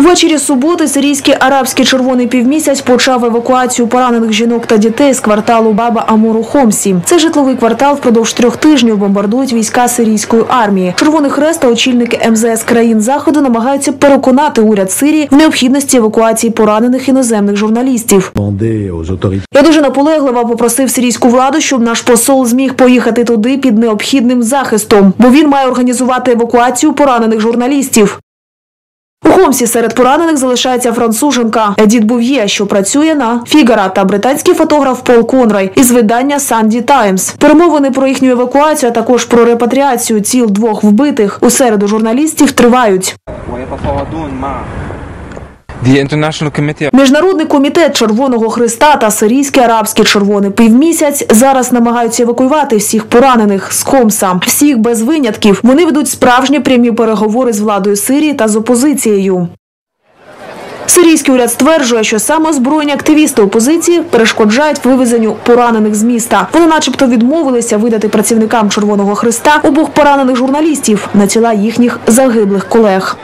Увечері суботи сирійський арабський червоний півмісяць почав евакуацію поранених жінок та дітей з кварталу Баба Амуру Хомсі. Цей житловий квартал впродовж трьох тижнів бомбардують війська сирійської армії. Червоний хрест та очільники МЗС країн заходу намагаються переконати уряд Сирії в необхідності евакуації поранених іноземних журналістів. Я дуже наполегливо попросив сирійську владу, щоб наш посол зміг поїхати туди під необхідним захистом, бо він має організувати евакуацію поранених журналістів. У Хомсі серед поранених залишається француженка Едіт Був'є, що працює на Фігара та британський фотограф Пол Конрай із видання Санді Таймс. Перемовини про їхню евакуацію, а також про репатріацію тіл двох вбитих у середу журналістів тривають. Міжнародний комітет Червоного Христа та Сирійський арабський червоний півмісяць зараз намагаються евакуювати всіх поранених з Хомса. Всіх без винятків. Вони ведуть справжні прямі переговори з владою Сирії та з опозицією. Сирійський уряд стверджує, що саме озброєні активісти опозиції перешкоджають вивезенню поранених з міста. Вони, начебто, відмовилися видати працівникам Червоного Христа обох поранених журналістів на тіла їхніх загиблих колег.